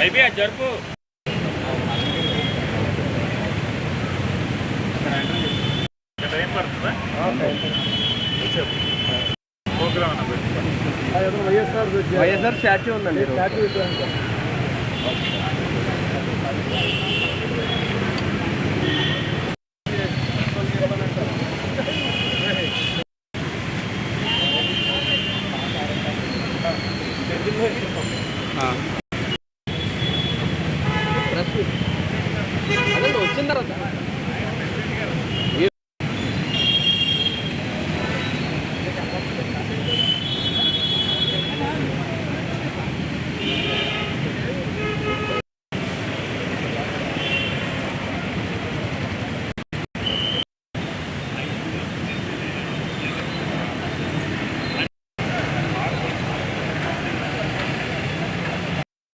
YB జరుపు. YSR statue ఉందండి statue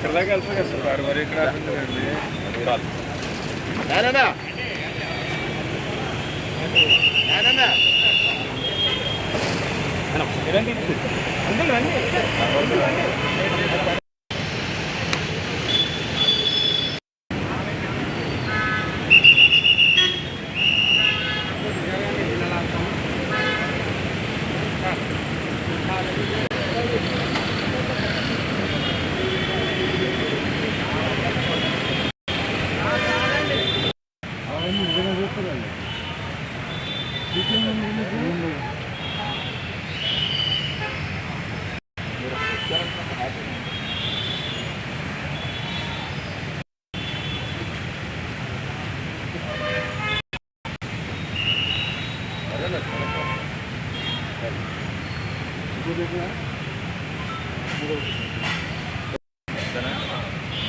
ఇక్కడ దాకా వెళ్తుంది కదా సార్? మరి ఇక్కడ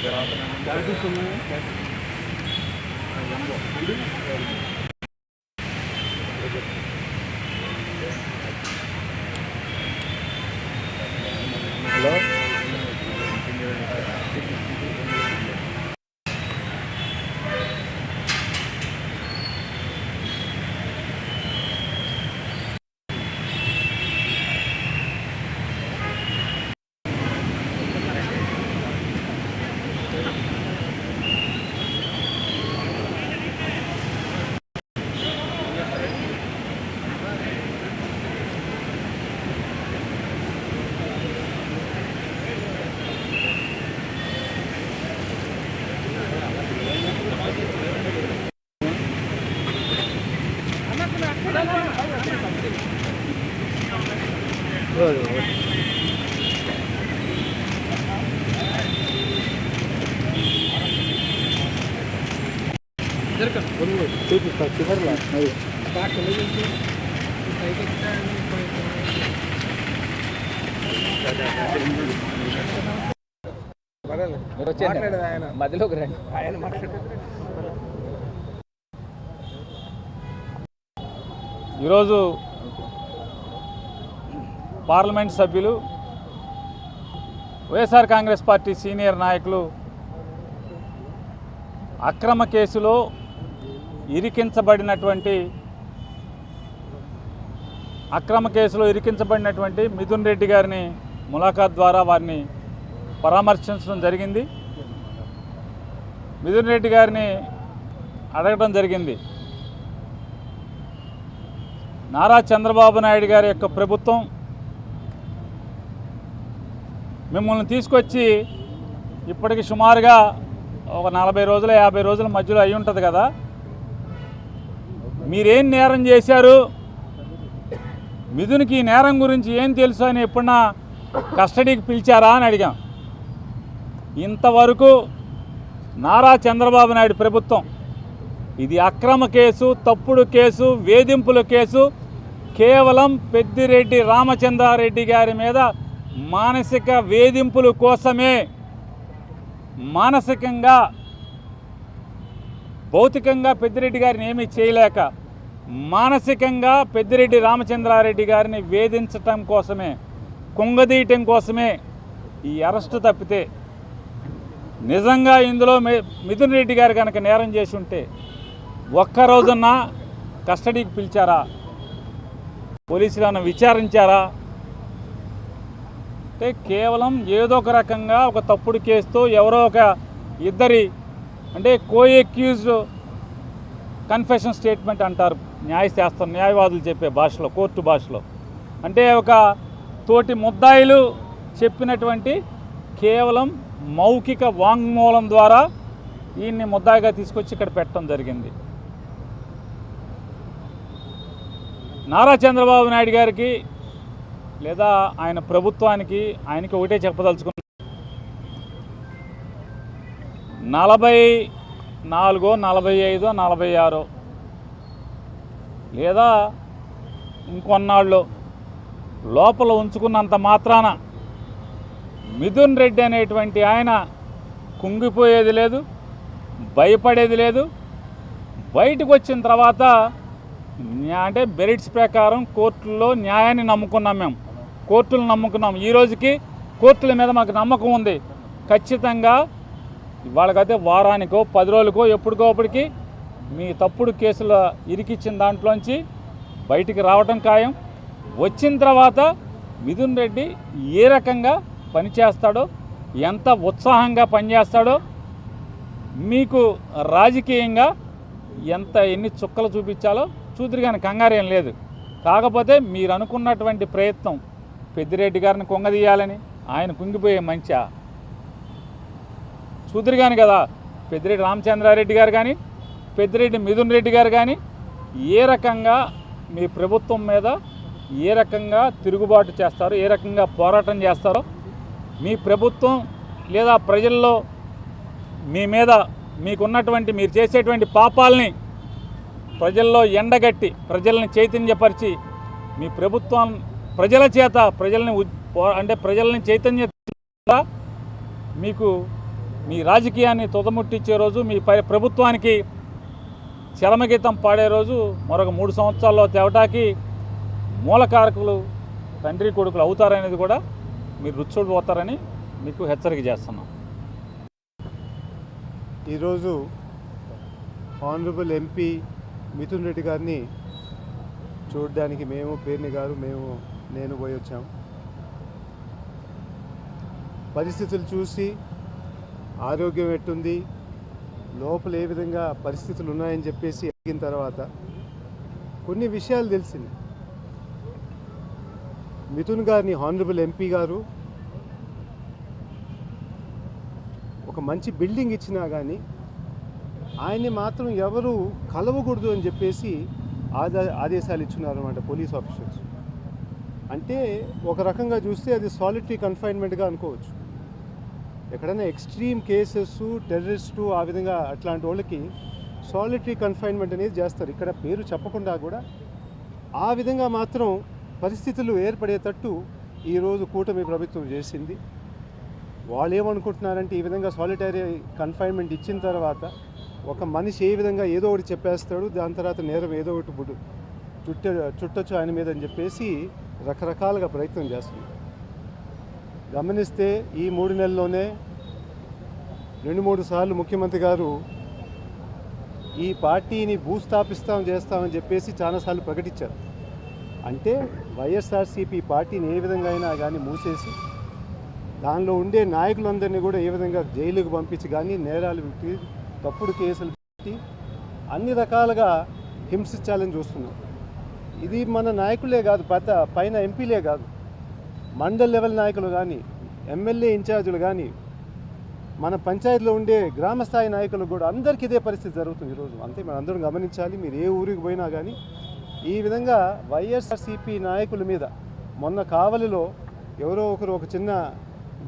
హలో చూపిస్తా చివరిలో అది మీరు వచ్చేయండి మధ్యలోకి రండి ఆయన ఈరోజు పార్లమెంట్ సభ్యులు వైఎస్ఆర్ కాంగ్రెస్ పార్టీ సీనియర్ నాయకులు అక్రమ కేసులో ఇరికించబడినటువంటి అక్రమ కేసులో ఇరికించబడినటువంటి మిథున్ రెడ్డి గారిని ములాఖాత్ ద్వారా వారిని పరామర్శించడం జరిగింది. మిథున్ రెడ్డి గారిని అడగడం జరిగింది. నారా చంద్రబాబు నాయుడు గారి యొక్క ప్రభుత్వం మిమ్మల్ని తీసుకొచ్చి ఇప్పటికి సుమారుగా ఒక నలభై రోజుల యాభై రోజుల మధ్యలో అయి ఉంటుంది కదా. మీరేం నేరం చేశారు? మిథునికి ఈ నేరం గురించి ఏం తెలుసు అని ఎప్పుడన్నా కస్టడీకి పిలిచారా అని అడిగాం. ఇంతవరకు నారా చంద్రబాబు నాయుడు ప్రభుత్వం ఇది అక్రమ కేసు తప్పుడు కేసు వేధింపుల కేసు కేవలం పెద్దిరెడ్డి రామచంద్రారెడ్డి గారి మీద మానసిక వేధింపుల కోసమే మానసికంగా భౌతికంగా పెద్దిరెడ్డి గారిని ఏమీ చేయలేక మానసికంగా పెద్దిరెడ్డి రామచంద్రారెడ్డి గారిని వేధించటం కోసమే కుంగదీయటం కోసమే ఈ అరెస్టు తప్పితే నిజంగా ఇందులో మి- మిథున్ రెడ్డి గారు కనుక నేరం చేసి ఉంటే ఒక్క కస్టడీకి పిలిచారా? పోలీసులను విచారించారా? అంటే కేవలం ఏదో ఒక రకంగా ఒక తప్పుడు కేసుతో ఎవరో ఒక ఇద్దరి అంటే కో ఎక్యూజ్డ్ కన్ఫెషన్ స్టేట్మెంట్ అంటారు. న్యాయశాస్త్ర న్యాయవాదులు చెప్పే భాషలో కోర్టు భాషలో. అంటే ఒక తోటి ముద్దాయిలు చెప్పినటువంటి కేవలం మౌఖిక వాంగ్మూలం ద్వారా ఈయన్ని ముద్దాయిగా తీసుకొచ్చి ఇక్కడ పెట్టడం జరిగింది. నారా చంద్రబాబు నాయుడు గారికి లేదా ఆయన ప్రభుత్వానికి ఆయనకి ఒకటే చెప్పదలుచుకున్నా నలభై నాలుగో నలభై ఐదో నలభై ఆరో లేదా ఇంకొన్నాళ్ళు లోపల ఉంచుకున్నంత మాత్రాన మిథున్ రెడ్డి అనేటువంటి ఆయన కుంగిపోయేది లేదు భయపడేది లేదు. బయటకు వచ్చిన తర్వాత అంటే బెరిట్స్ ప్రకారం కోర్టుల్లో న్యాయాన్ని నమ్ముకున్నాం మేము. కోర్టులు నమ్ముకున్నాం. ఈ రోజుకి కోర్టుల మీద మాకు నమ్మకం ఉంది. ఖచ్చితంగా వాళ్ళకైతే వారానికో పది రోజులకో ఎప్పటికో అప్పటికి మీ తప్పుడు కేసుల ఇరికిచ్చిన దాంట్లోంచి బయటికి రావటం ఖాయం. వచ్చిన తర్వాత మిథున్ రెడ్డి ఏ రకంగా పనిచేస్తాడో ఎంత ఉత్సాహంగా పనిచేస్తాడో మీకు రాజకీయంగా ఎంత ఎన్ని చుక్కలు చూపించాలో చూదురుగాని కానీ కంగారేం లేదు. కాకపోతే మీరు అనుకున్నటువంటి ప్రయత్నం పెద్దిరెడ్డి గారిని కుంగదీయాలని ఆయన కుంగిపోయే మంచా? చూదురుగాని కదా పెద్దిరెడ్డి రామచంద్రారెడ్డి గారు కానీ పెద్దిరెడ్డి మిథున్ రెడ్డి గారు కానీ ఏ రకంగా మీ ప్రభుత్వం మీద ఏ రకంగా తిరుగుబాటు చేస్తారో ఏ రకంగా పోరాటం చేస్తారో మీ ప్రభుత్వం లేదా ప్రజల్లో మీ మీద మీకున్నటువంటి మీరు చేసేటువంటి పాపాలని ప్రజల్లో ఎండగట్టి ప్రజల్ని చైతన్యపరిచి మీ ప్రభుత్వం ప్రజల చేత ప్రజల్ని అంటే ప్రజల్ని చైతన్య మీకు మీ రాజకీయాన్ని తుదముట్టించే రోజు మీ ప్రభుత్వానికి చరమగీతం పాడే రోజు మరొక మూడు సంవత్సరాల్లో తేవటాకి మూలకారకులు తండ్రి కొడుకులు అవుతారనేది కూడా మీరు రుచూడిపోతారని మీకు హెచ్చరిక చేస్తున్నాం. ఈరోజు ఆనరబుల్ ఎంపీ మిథున్ రెడ్డి గారిని చూడడానికి మేము పేర్ని గారు మేము నేను పోయి వచ్చాం. పరిస్థితులు చూసి ఆరోగ్యం ఎట్టుంది? లోపల ఏ విధంగా పరిస్థితులు ఉన్నాయని చెప్పేసి అడిగిన తర్వాత కొన్ని విషయాలు తెలిసింది. మిథున్ గారిని హానరబుల్ ఎంపీ గారు ఒక మంచి బిల్డింగ్ ఇచ్చినా కానీ ఆయన్ని మాత్రం ఎవరు కలవకూడదు అని చెప్పేసి ఆదా ఆదేశాలు ఇచ్చినారన్నమాట పోలీస్ ఆఫీసర్స్. అంటే ఒక రకంగా చూస్తే అది సాలిటరీ కన్ఫైన్మెంట్గా అనుకోవచ్చు. ఎక్కడైనా ఎక్స్ట్రీమ్ కేసెస్ టెర్రరిస్టు ఆ విధంగా అట్లాంటి వాళ్ళకి సాలిటరీ కన్ఫైన్మెంట్ అనేది చేస్తారు. ఇక్కడ పేరు చెప్పకుండా కూడా ఆ విధంగా మాత్రం పరిస్థితులు ఏర్పడేటట్టు ఈరోజు కూటమి ప్రభుత్వం చేసింది. వాళ్ళు ఏమనుకుంటున్నారంటే ఈ విధంగా సాలిటరీ కన్ఫైన్మెంట్ ఇచ్చిన తర్వాత ఒక మనిషి ఏ విధంగా ఏదో ఒకటి చెప్పేస్తాడు దాని తర్వాత నేరం ఏదో ఒకటి బుడు చుట్ట చుట్టొచ్చు ఆయన మీద అని చెప్పేసి రకరకాలుగా ప్రయత్నం చేస్తుంది గమనిస్తే ఈ మూడు నెలల్లోనే రెండు మూడు సార్లు ముఖ్యమంత్రి గారు ఈ పార్టీని భూస్థాపిస్తాం చేస్తామని చెప్పేసి చాలాసార్లు ప్రకటించారు. అంటే వైఎస్ఆర్సీపీ పార్టీని ఏ విధంగా అయినా కానీ మూసేసి దానిలో ఉండే నాయకులందరినీ కూడా ఏ విధంగా జైలుకు పంపించి కానీ నేరాలు పెట్టి తప్పుడు కేసులు పెట్టి అన్ని రకాలుగా హింసించాలని చూస్తున్నాం. ఇది మన నాయకులే కాదు పత పైన ఎంపీలే కాదు. మండల్ లెవెల్ నాయకులు కానీ ఎమ్మెల్యే ఇన్ఛార్జీలు కానీ మన పంచాయతీలో ఉండే గ్రామస్థాయి నాయకులు కూడా అందరికీ ఇదే పరిస్థితి జరుగుతుంది ఈరోజు. అంతే మనం అందరం గమనించాలి మీరు ఏ ఊరికి పోయినా కానీ ఈ విధంగా వైఎస్ఆర్సీపీ నాయకుల మీద మొన్న కావలిలో ఎవరో ఒకరు ఒక చిన్న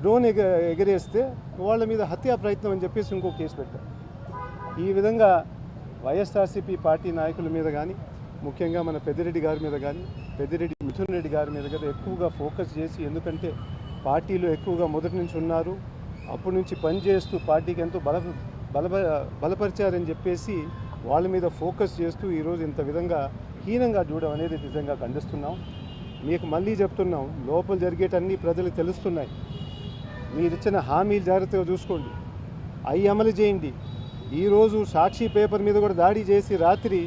డ్రోన్ ఎగ ఎగరేస్తే వాళ్ళ మీద హత్యా ప్రయత్నం అని చెప్పేసి ఇంకో కేసు పెట్టారు. ఈ విధంగా వైఎస్ఆర్సీపీ పార్టీ నాయకుల మీద కానీ ముఖ్యంగా మన పెద్దిరెడ్డి గారి మీద కానీ పెద్దిరెడ్డి మిథున్ రెడ్డి గారి మీద కదా ఎక్కువగా ఫోకస్ చేసి ఎందుకంటే పార్టీలో ఎక్కువగా మొదటి నుంచి ఉన్నారు. అప్పటి నుంచి పనిచేస్తూ పార్టీకి ఎంతో బల బల బలపరిచారని చెప్పేసి వాళ్ళ మీద ఫోకస్ చేస్తూ ఈరోజు ఇంత విధంగా హీనంగా చూడడం అనేది నిజంగా ఖండిస్తున్నాం. మీకు మళ్ళీ చెప్తున్నాం లోపల జరిగేటన్నీ ప్రజలకు తెలుస్తున్నాయి. మీరు ఇచ్చిన హామీలు జాగ్రత్తగా చూసుకోండి. అవి అమలు చేయండి. ఈరోజు సాక్షి పేపర్ మీద కూడా దాడి చేసి రాత్రి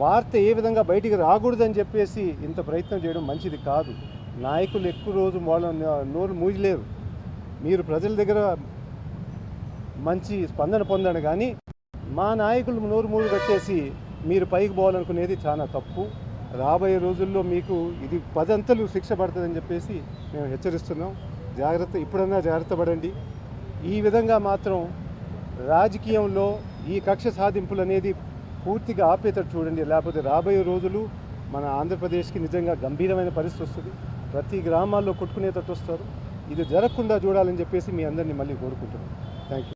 వార్త ఏ విధంగా బయటికి రాకూడదని చెప్పేసి ఇంత ప్రయత్నం చేయడం మంచిది కాదు. నాయకులు ఎక్కువ రోజు వాళ్ళ నోరు మూయలేరు. మీరు ప్రజల దగ్గర మంచి స్పందన పొందండి కానీ మా నాయకులు నోరు మూడు కట్టేసి మీరు పైకి పోవాలనుకునేది చాలా తప్పు. రాబోయే రోజుల్లో మీకు ఇది పదంతలు శిక్ష పడుతుందని చెప్పేసి మేము హెచ్చరిస్తున్నాం. జాగ్రత్త ఇప్పుడన్నా జాగ్రత్త పడండి. ఈ విధంగా మాత్రం రాజకీయంలో ఈ కక్ష సాధింపులు అనేది పూర్తిగా ఆపేటట్టు చూడండి. లేకపోతే రాబోయే రోజులు మన ఆంధ్రప్రదేశ్కి నిజంగా గంభీరమైన పరిస్థితి వస్తుంది. ప్రతి గ్రామాల్లో కొట్టుకునేటట్టు వస్తారు. ఇది జరగకుండా చూడాలని చెప్పేసి మీ అందరినీ మళ్ళీ కోరుకుంటున్నాను. Thank you